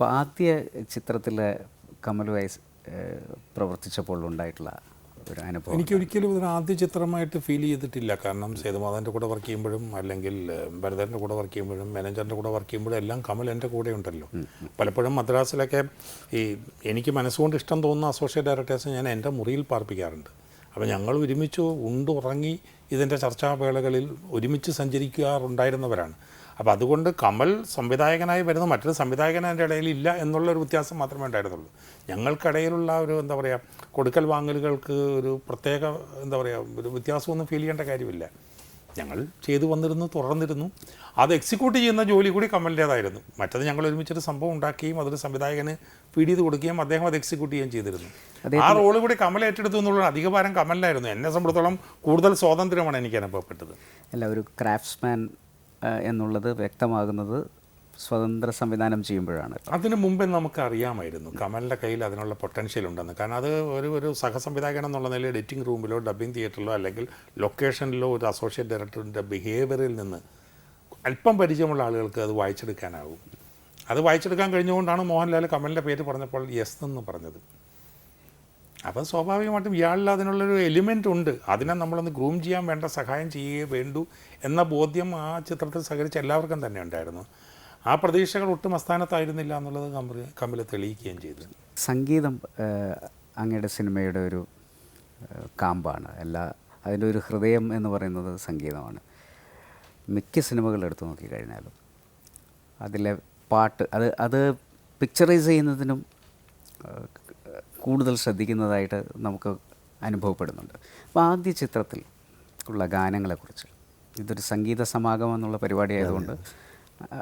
അപ്പോൾ ആദ്യ ചിത്രത്തിൽ കമലുമായി പ്രവർത്തിച്ചപ്പോൾ ഉണ്ടായിട്ടുള്ള ഒരു അനുഭവം എനിക്ക് ഒരിക്കലും ഇതിന് ആദ്യ ചിത്രമായിട്ട് ഫീൽ ചെയ്തിട്ടില്ല. കാരണം സേതുമാധവന്റെ കൂടെ വർക്ക് ചെയ്യുമ്പോഴും അല്ലെങ്കിൽ ഭരതന്റെ കൂടെ വർക്ക് ചെയ്യുമ്പോഴും മാനേജറിന്റെ കൂടെ വർക്ക് ചെയ്യുമ്പോഴും എല്ലാം കമൽ എന്റെ കൂടെ ഉണ്ടല്ലോ. പലപ്പോഴും മദ്രാസിലൊക്കെ ഈ എനിക്ക് മനസ്സുകൊണ്ട് ഇഷ്ടം തോന്നുന്ന അസോസിയേറ്റ് ഡയറക്ടേഴ്സ് ഞാൻ എന്റെ മുറിയിൽ പാർപ്പിക്കാറുണ്ട്. അപ്പോൾ ഞങ്ങൾ ഒരുമിച്ച് ഉണ്ടുറങ്ങി ഇതിന്റെ ചർച്ചാവേളകളിൽ ഒരുമിച്ച് സഞ്ചരിക്കാറുണ്ടായിരുന്നവരാണ്. അപ്പോൾ അതുകൊണ്ട് കമൽ സംവിധായകനായി വരുന്ന മറ്റൊരു സംവിധായകൻ എന്റെ ഇടയിൽ ഇല്ല എന്നുള്ളൊരു വ്യത്യാസം മാത്രമേ ഉണ്ടായിരുന്നുള്ളൂ. ഞങ്ങൾക്കിടയിലുള്ള ഒരു എന്താ പറയുക കൊടുക്കൽ വാങ്ങലുകൾക്ക് ഒരു പ്രത്യേക എന്താ പറയുക ഒരു വ്യത്യാസമൊന്നും ഫീൽ ചെയ്യേണ്ട കാര്യമില്ല. ഞങ്ങൾ ചെയ്തു വന്നിരുന്നു തുടർന്നിരുന്നു. അത് എക്സിക്യൂട്ട് ചെയ്യുന്ന ജോലി കൂടി കമലിന്റേതായിരുന്നു. മറ്റത് ഞങ്ങൾ ഒരുമിച്ചൊരു സംഭവം ഉണ്ടാക്കുകയും അതൊരു സംവിധായകന് ഫീഡ് ചെയ്ത് കൊടുക്കുകയും അദ്ദേഹം അത് എക്സിക്യൂട്ട് ചെയ്യുകയും ചെയ്തിരുന്നു. ആ റോൾ കൂടി കമൽ ഏറ്റെടുത്തു എന്നുള്ള അധികഭാരം കമലിനായിരുന്നു. എന്നെ സംബന്ധിച്ചോളം കൂടുതൽ സ്വാതന്ത്ര്യമാണ് എനിക്ക് അനുഭവപ്പെട്ടത്. അല്ല ഒരു ക്രാഫ്റ്റ്സ്മാൻ എന്നുള്ളത് വ്യക്തമാകുന്നത് സ്വതന്ത്ര സംവിധാനം ചെയ്യുമ്പോഴാണ്. അതിനു മുമ്പേ നമുക്ക് അറിയാമായിരുന്നു കമലിന്റെ കയ്യിൽ അതിനുള്ള പൊട്ടൻഷ്യൽ ഉണ്ടെന്ന്. കാരണം അത് ഒരു ഒരു സഹസംവിധായകൻ എന്നുള്ള നിലയിൽ എഡിറ്റിംഗ് റൂമിലോ ഡബ്ബിംഗ് തിയേറ്ററിലോ അല്ലെങ്കിൽ ലൊക്കേഷനിലോ ഒരു അസോസിയേറ്റ് ഡയറക്ടറിന്റെ ബിഹേവിയറിൽ നിന്ന് അല്പം പരിചയമുള്ള ആളുകൾക്ക് അത് വായിച്ചെടുക്കാനാവും അത് വായിച്ചെടുക്കാൻ കഴിഞ്ഞുകൊണ്ടാണ് മോഹൻലാൽ കമലിന്റെ പേര് പറഞ്ഞപ്പോൾ യെസ് എന്ന് പറഞ്ഞത്. അപ്പം സ്വാഭാവികമായിട്ടും ഇയാളിൽ അതിനുള്ളൊരു എലിമെന്റ് ഉണ്ട്. അതിനെ നമ്മളൊന്ന് ഗ്രൂം ചെയ്യാൻ വേണ്ട സഹായം ചെയ്യുകയേ വേണ്ടു എന്ന ബോധ്യം ആ ചിത്രത്തിൽ സഹകരിച്ച എല്ലാവർക്കും തന്നെ ഉണ്ടായിരുന്നു. ആ പ്രതീക്ഷകൾ ഒട്ടും അസ്ഥാനത്തായിരുന്നില്ല എന്നുള്ളത് കമ്പനി കമ്പിൽ തെളിയിക്കുകയും ചെയ്തു. സംഗീതം അങ്ങയുടെ സിനിമയുടെ ഒരു കാമ്പാണ്. എല്ലാ അതിന്റെ ഒരു ഹൃദയം എന്ന് പറയുന്നത് സംഗീതമാണ്. മിക്ക സിനിമകൾ എടുത്തു നോക്കിക്കഴിഞ്ഞാലും അതിലെ പാട്ട് അത് അത് പിക്ചറൈസ് ചെയ്യുന്നതിനും കൂടുതൽ ശ്രദ്ധിക്കുന്നതായിട്ട് നമുക്ക് അനുഭവപ്പെടുന്നുണ്ട്. അപ്പോൾ ആദ്യ ചിത്രത്തിൽ ഉള്ള ഗാനങ്ങളെക്കുറിച്ച്. ഇതൊരു സംഗീത സമാഗമം എന്നുള്ള പരിപാടി ആയതുകൊണ്ട്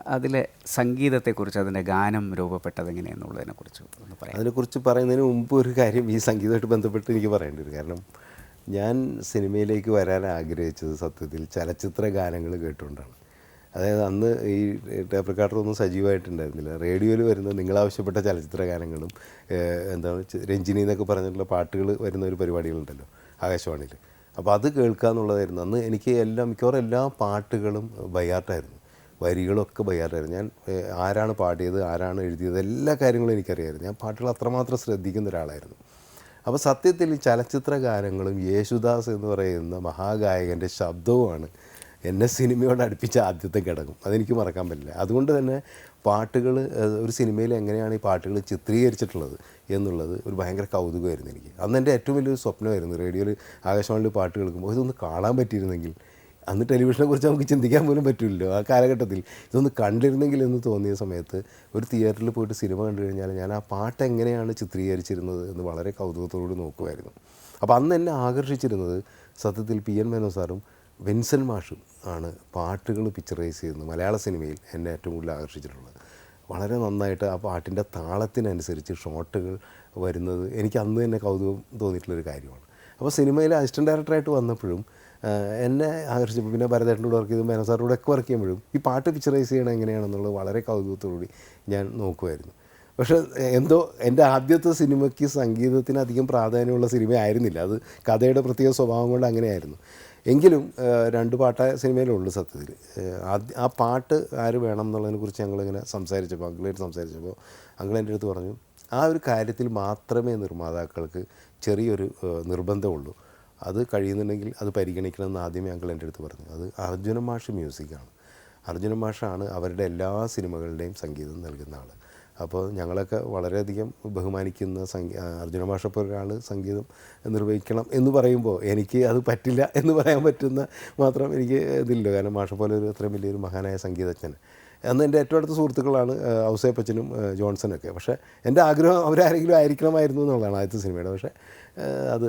അതിലെ സംഗീതത്തെക്കുറിച്ച് അതിന്റെ ഗാനം രൂപപ്പെട്ടത് എങ്ങനെയെന്നുള്ളതിനെക്കുറിച്ച് ഒന്ന് പറയാം. അതിനെക്കുറിച്ച് പറയുന്നതിന് മുമ്പ് ഒരു കാര്യം ഈ സംഗീതമായിട്ട് ബന്ധപ്പെട്ട് എനിക്ക് പറയേണ്ടി വരും. കാരണം ഞാൻ സിനിമയിലേക്ക് വരാൻ ആഗ്രഹിച്ചത് സത്യത്തിൽ ചലച്ചിത്ര ഗാനങ്ങൾ കേട്ടുകൊണ്ടാണ്. അതായത് അന്ന് ഈ ടേപ്പ് റെക്കോർഡറൊന്നും സജീവമായിട്ടുണ്ടായിരുന്നില്ല. റേഡിയോയിൽ വരുന്ന നിങ്ങൾ ആവശ്യപ്പെട്ട ചലച്ചിത്ര ഗാനങ്ങളും എന്താണ് രഞ്ജിനി എന്നൊക്കെ പറഞ്ഞിട്ടുള്ള പാട്ടുകൾ വരുന്ന ഒരു പരിപാടികളുണ്ടല്ലോ ആകാശവാണിയിൽ. അപ്പോൾ അത് കേൾക്കുക എന്നുള്ളതായിരുന്നു. അന്ന് എനിക്ക് എല്ലാം മിക്കവാറും എല്ലാ പാട്ടുകളും ബയ്യാട്ടായിരുന്നു വരികളൊക്കെ ബയ്യാട്ടായിരുന്നു ഞാൻ ആരാണ് പാടിയത് ആരാണ് എഴുതിയത് എല്ലാ കാര്യങ്ങളും എനിക്കറിയായിരുന്നു. ഞാൻ പാട്ടുകൾ അത്രമാത്രം ശ്രദ്ധിക്കുന്ന ഒരാളായിരുന്നു. അപ്പോൾ സത്യത്തിൽ ഈ ചലച്ചിത്ര ഗാനങ്ങളും യേശുദാസ് എന്ന് പറയുന്ന മഹാഗായകന്റെ ശബ്ദവുമാണ് എന്നെ സിനിമയോട് അടുപ്പിച്ച ആദ്യത്തെ ഘടകം അതെനിക്ക് മറക്കാൻ പറ്റില്ല. അതുകൊണ്ട് തന്നെ പാട്ടുകൾ ഒരു സിനിമയിൽ എങ്ങനെയാണ് ഈ പാട്ടുകൾ ചിത്രീകരിച്ചിട്ടുള്ളത് എന്നുള്ളത് ഒരു ഭയങ്കര കൗതുകമായിരുന്നു എനിക്ക്. അന്ന് എന്റെ ഏറ്റവും വലിയൊരു സ്വപ്നമായിരുന്നു. റേഡിയോയിൽ ആകാശവാണിയിൽ പാട്ട് കേൾക്കുമ്പോൾ ഇതൊന്ന് കാണാൻ പറ്റിയിരുന്നെങ്കിൽ അന്ന് ടെലിവിഷനെ കുറിച്ച് നമുക്ക് ചിന്തിക്കാൻ പോലും പറ്റില്ലല്ലോ ആ കാലഘട്ടത്തിൽ. ഇതൊന്ന് കണ്ടിരുന്നെങ്കിൽ എന്ന് തോന്നിയ സമയത്ത് ഒരു തിയേറ്ററിൽ പോയിട്ട് സിനിമ കണ്ടു കഴിഞ്ഞാൽ ഞാൻ ആ പാട്ട് എങ്ങനെയാണ് ചിത്രീകരിച്ചിരുന്നത് എന്ന് വളരെ കൗതുകത്തോട് നോക്കുമായിരുന്നു. അപ്പോൾ അന്ന് എന്നെ ആകർഷിച്ചിരുന്നത് സത്യത്തിൽ പി എൻ മേനോ സാറും വിൻസൻ മാഷും ആണ് പാട്ടുകൾ പിക്ചറൈസ് ചെയ്യുന്നത്. മലയാള സിനിമയിൽ എന്നെ ഏറ്റവും കൂടുതൽ ആകർഷിച്ചിട്ടുള്ളത്. വളരെ നന്നായിട്ട് ആ പാട്ടിന്റെ താളത്തിനനുസരിച്ച് ഷോട്ടുകൾ വരുന്നത് എനിക്ക് അന്ന് തന്നെ കൗതുകം തോന്നിയിട്ടുള്ളൊരു കാര്യമാണ്. അപ്പോൾ സിനിമയിൽ അസിസ്റ്റന്റ് ഡയറക്ടറായിട്ട് വന്നപ്പോഴും എന്നെ ആകർഷിച്ചപ്പോൾ പിന്നെ ഭരതേട്ടന്റെ കൂടെ വർക്ക് ചെയ്തു മേനസാറിന്റെ ഒക്കെ വർക്ക് ചെയ്യുമ്പോഴും ഈ പാട്ട് പിക്ചറൈസ് ചെയ്യണം എങ്ങനെയാണെന്നുള്ളത് വളരെ കൗതുകത്തോടുകൂടി ഞാൻ നോക്കുമായിരുന്നു. പക്ഷേ എന്തോ എന്റെ ആദ്യത്തെ സിനിമയ്ക്ക് സംഗീതത്തിന് അധികം പ്രാധാന്യമുള്ള സിനിമയായിരുന്നില്ല അത് കഥയുടെ പ്രത്യേക സ്വഭാവം കൊണ്ട് അങ്ങനെയായിരുന്നു. എങ്കിലും രണ്ട് പാട്ട സിനിമയിലുള്ളൂ സത്യത്തിൽ. ആദ്യ ആ പാട്ട് ആര് വേണം എന്നുള്ളതിനെക്കുറിച്ച് ഞങ്ങളിങ്ങനെ സംസാരിച്ചപ്പോൾ അങ്കിളായിട്ട് സംസാരിച്ചപ്പോൾ അങ്കിൾ എന്റെ അടുത്ത് പറഞ്ഞു ആ ഒരു കാര്യത്തിൽ മാത്രമേ നിർമ്മാതാക്കൾക്ക് ചെറിയൊരു നിർബന്ധമുള്ളൂ. അത് കഴിയുന്നുണ്ടെങ്കിൽ അത് പരിഗണിക്കണമെന്ന് ആദ്യമേ അങ്കിൾ എന്റെ അടുത്ത് പറഞ്ഞു. അത് അർജുന മാഷ് മ്യൂസിക്കാണ്. അർജുന മാഷാണ് അവരുടെ എല്ലാ സിനിമകളുടെയും സംഗീതം നൽകുന്ന ആൾ അപ്പോൾ ഞങ്ങളൊക്കെ വളരെയധികം ബഹുമാനിക്കുന്ന സംഗീ അർജുന മാഷപ്പോൾ ഒരാൾ സംഗീതം നിർവഹിക്കണം എന്ന് പറയുമ്പോൾ എനിക്ക് അത് പറ്റില്ല എന്ന് പറയാൻ പറ്റുന്ന മാത്രം എനിക്ക് ഇതില്ല. കാരണം ഭാഷ പോലെ ഒരു അത്രയും വലിയൊരു മഹാനായ സംഗീതജ്ഞൻ. അന്ന് എന്റെ ഏറ്റവും അടുത്ത സുഹൃത്തുക്കളാണ് ഔസേപ്പച്ചനും ജോൺസനൊക്കെ. പക്ഷേ എന്റെ ആഗ്രഹം അവരാരെങ്കിലും ആയിരിക്കണമായിരുന്നു എന്നുള്ളതാണ് ആദ്യത്തെ സിനിമയുടെ. പക്ഷേ അത്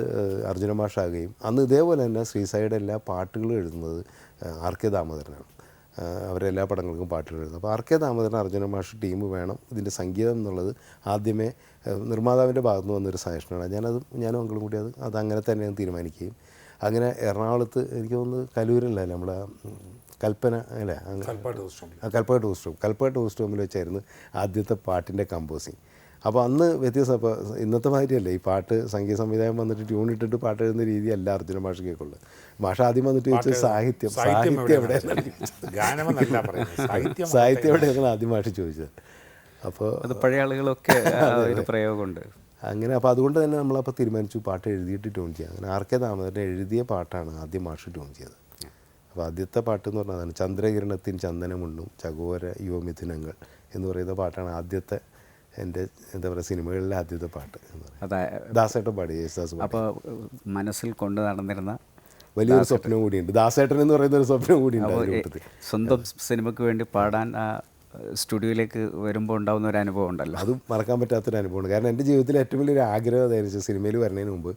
അർജുന മാഷാകുകയും അന്ന് ഇതേപോലെ തന്നെ ശ്രീസായിയുടെ എല്ലാ പാട്ടുകളും എഴുതുന്നത് ആർ കെ ദാമോദരനാണ്. അവരെല്ലാ പടങ്ങൾക്കും പാട്ടുകൾ എഴുതും അപ്പോൾ ആർ കെ ദാമോദരൻ അർജുന മാഷ് ടീം വേണം ഇതിന്റെ സംഗീതം എന്നുള്ളത് ആദ്യമേ നിർമ്മാതാവിന്റെ ഭാഗത്തു നിന്ന് വന്നൊരു സജഷനാണ്. ഞാനത് ഞാനും അങ്കിളും കൂടി അത് അത് അങ്ങനെ തന്നെ തീരുമാനിക്കുകയും. അങ്ങനെ എറണാകുളത്ത് എനിക്ക് തോന്നുന്നത് കലൂരല്ല നമ്മുടെ ഉം, കൽപ്പന അല്ലേ? കൽപ്പ ആ Kalpaka tourist home Kalpaka tourist വെച്ചായിരുന്നു ആദ്യത്തെ പാട്ടിന്റെ കമ്പോസിങ്. അപ്പോൾ അന്ന് വ്യത്യസ്ത അപ്പോൾ ഇന്നത്തെ മാതിരിയല്ലേ. ഈ പാട്ട് സംഗീത സംവിധാനം വന്നിട്ട് ട്യൂൺ ഇട്ടിട്ട് പാട്ട് എഴുതുന്ന രീതിയല്ല അർജുന മാഷ് കേൾക്കുള്ളത് മാഷ ആദ്യം വന്നിട്ട് ചോദിച്ചത് സാഹിത്യം. സാഹിത്യം എവിടെ എവിടെ ഗാനമെന്നല്ല പറയുന്നത്. സാഹിത്യം സാഹിത്യം എവിടെയാണ് ആദ്യം മാഷ് ചോദിച്ചത്. അപ്പോൾ അത് പഴയ ആളുകളൊക്കെ ഒരു പ്രയോഗമുണ്ട്. അങ്ങനെ അപ്പോൾ അതുകൊണ്ട് തന്നെ നമ്മളപ്പോൾ തീരുമാനിച്ചു പാട്ട് എഴുതിയിട്ട് ട്യൂൺ ചെയ്യാം. അങ്ങനെ ആർ കെ ദാമോദരൻ എഴുതിയ പാട്ടാണ് ആദ്യം മാഷ് ട്യൂൺ ചെയ്തത്. അപ്പോൾ ആദ്യത്തെ പാട്ട് എന്ന് പറഞ്ഞാൽ അതാണ് ചന്ദ്രകിരണത്തിൻ ചന്ദനമുണ്ണും ചകോര യുവമിഥുനങ്ങൾ എന്ന് പറയുന്ന പാട്ടാണ് ആദ്യത്തെ എന്റെ എന്താ പറയുക സിനിമകളിലെ ആദ്യത്തെ പാട്ട് എന്ന് പറയുന്നത്. ദാസേട്ടൻ പാടി യേശുദാസ് അപ്പോൾ മനസ്സിൽ കൊണ്ട് നടന്നിരുന്ന വലിയൊരു സ്വപ്നം കൂടിയുണ്ട്. ദാസേട്ടൻ എന്ന് പറയുന്ന ഒരു സ്വപ്നം കൂടിയുണ്ട് സ്വന്തം സിനിമയ്ക്ക് വേണ്ടി പാടാൻ ആ സ്റ്റുഡിയോയിലേക്ക് വരുമ്പോൾ ഉണ്ടാകുന്ന ഒരു അനുഭവം ഉണ്ടല്ലോ. അത് മറക്കാൻ പറ്റാത്തൊരു അനുഭവമാണ്. കാരണം എന്റെ ജീവിതത്തിൽ ഏറ്റവും വലിയൊരു ആഗ്രഹം അതായിരുന്നു സിനിമയിൽ വരുന്നതിന് മുമ്പ്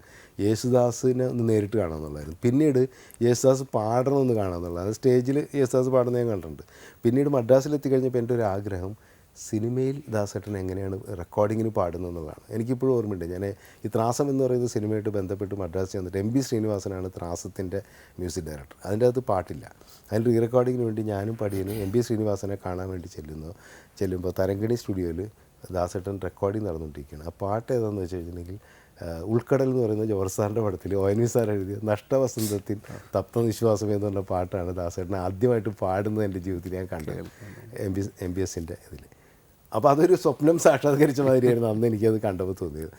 യേശുദാസിനെ ഒന്ന് നേരിട്ട് കാണാമെന്നുള്ളായിരുന്നു പിന്നീട് യേശുദാസ് പാടണമെന്ന് കാണാമെന്നുള്ളത് അത് സ്റ്റേജിൽ യേശുദാസ് പാടുന്നത് ഞാൻ കണ്ടിട്ടുണ്ട്. പിന്നീട് മദ്രാസിൽ എത്തിക്കഴിഞ്ഞപ്പോൾ എന്റെ ഒരു ആഗ്രഹം സിനിമയിൽ ദാസേട്ടൻ എങ്ങനെയാണ് റെക്കോർഡിങ്ങിന് പാടുന്നത് എന്നുള്ളതാണ് എനിക്കിപ്പോഴും ഓർമ്മയുണ്ട്. ഞാൻ ഈ ത്രാസം എന്ന് പറയുന്ന സിനിമയായിട്ട് ബന്ധപ്പെട്ട് മദ്രാസ് ചെന്നിട്ട് എം ബി ശ്രീനിവാസനാണ് ത്രാസത്തിന്റെ മ്യൂസിക് ഡയറക്ടർ അതിന്റെ അകത്ത് പാട്ടില്ല. അതിൽ റീ റെക്കോർഡിങ്ങിന് വേണ്ടി ഞാനും പടിയനും എം ബി ശ്രീനിവാസനെ കാണാൻ വേണ്ടി ചെല്ലുന്നു. ചെല്ലുമ്പോൾ തരങ്കണി സ്റ്റുഡിയോയിൽ ദാസേട്ടൻ റെക്കോർഡിങ് നടന്നുകൊണ്ടിരിക്കുകയാണ്. ആ പാട്ട് ഏതാണെന്ന് വെച്ച് കഴിഞ്ഞിട്ടുണ്ടെങ്കിൽ ഉൾക്കടൽ എന്ന് പറയുന്ന ജോർജ് സാറിന്റെ പടത്തിൽ ഒ എൻ വി സാർ എഴുതിയ നഷ്ടവസന്തത്തിൽ തത്വവിശ്വാസം എന്നുള്ള പാട്ടാണ് ദാസേട്ടൻ ആദ്യമായിട്ട് പാടുന്നത് എന്റെ ജീവിതത്തിൽ ഞാൻ കണ്ടത്. എം ബി എം ബി എസിന്റെ ഇതിൽ അപ്പോൾ അതൊരു സ്വപ്നം സാക്ഷാത്കരിച്ച മാതിരിയായിരുന്നു അന്ന് എനിക്കത് കണ്ടപ്പോൾ തോന്നിയത്.